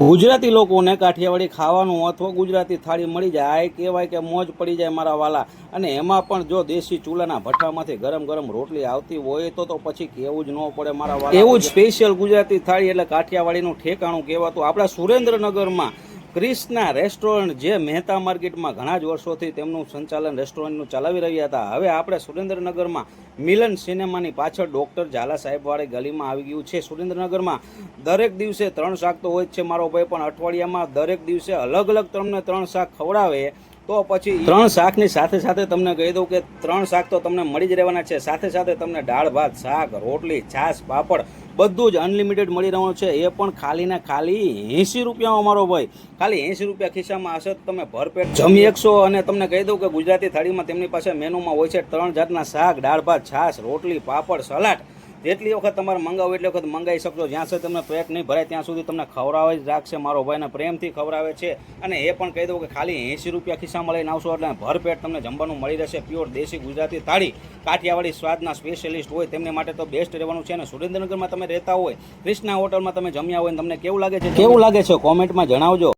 ગુજરાતી લોકોને કાઠિયાવાડી ખાવાનું અથવા ગુજરાતી થાળી મળી જાય કહેવાય કે મોજ પડી જાય મારા વાલા. અને એમાં પણ જો દેશી ચૂલાના ભઠ્ઠામાંથી ગરમ ગરમ રોટલી આવતી હોય તો તો પછી કેવું જ ન પડે મારા વાલા. એવું જ સ્પેશિયલ ગુજરાતી થાળી એટલે કાઠિયાવાડીનું ઠેકાણું કહેવાતું. આપણા સુરેન્દ્રનગરમાં ક્રિષ્ના રેસ્ટોરન્ટ જે મહેતા માર્કેટમાં ઘણા જ વર્ષોથી તેમનું સંચાલન રેસ્ટોરન્ટનું ચલાવી રહ્યા હતા. હવે આપણે સુરેન્દ્રનગરમાં મિલન સિનેમાની પાછળ ડૉક્ટર ઝાલા સાહેબવાળી ગલીમાં આવી ગયું છે. સુરેન્દ્રનગરમાં દરેક દિવસે ત્રણ શાક તો હોય જ છે, મારો ભાઈ, પણ અઠવાડિયામાં દરેક દિવસે અલગ અલગ તમને ત્રણ શાક ખવડાવે તો પછી ત્રણ શાકની સાથે સાથે તમને કહી દઉં કે ત્રણ શાક તો તમને મળી જ રહેવાના છે. સાથે સાથે તમને દાળ, ભાત, શાક, રોટલી, છાશ, પાપડ બધું જ અનલિમિટેડ મળી રહેવાનું છે. એ પણ ખાલી ને ખાલી એંસી રૂપિયામાં અમારો ભાઈ. ખાલી એંસી રૂપિયા ખિસ્સામાં હશે તો તમે ભરપેટ જમી એકશો અને તમને કહી દઉં કે ગુજરાતી થાળીમાં તેમની પાસે મેનુમાં હોય છે ત્રણ જાતના શાક, દાળ, ભાત, છાશ, રોટલી, પાપડ, સલાડ. જેટલી વખત તમારે મંગાવો એટલી વખત મંગાવી શકશો. જ્યાં સુધી તમને પેટ નહીં ભરાય, ત્યાં સુધી તમને ખવડાવે જ રાખશે. મારો ભાઈને પ્રેમથી ખવડાવે છે. અને એ પણ કહી દઉં કે ખાલી એંસી રૂપિયા ખિસ્સામાં લઈને આવશો એટલે ભરપેટ તમને જમવાનું મળી રહેશે. પ્યોર દેશી ગુજરાતી થાળી. કાઠિયાવાડી સ્વાદના સ્પેશિયલિસ્ટ હોય, તેમને માટે તો બેસ્ટ રહેવાનું છે. અને સુરેન્દ્રનગરમાં તમે રહેતા હોય ક્રિષ્ના હોટલમાં તમે જમ્યા હોય, તમને કેવું લાગે છે? કેવું લાગે છે? કોમેન્ટમાં જણાવજો.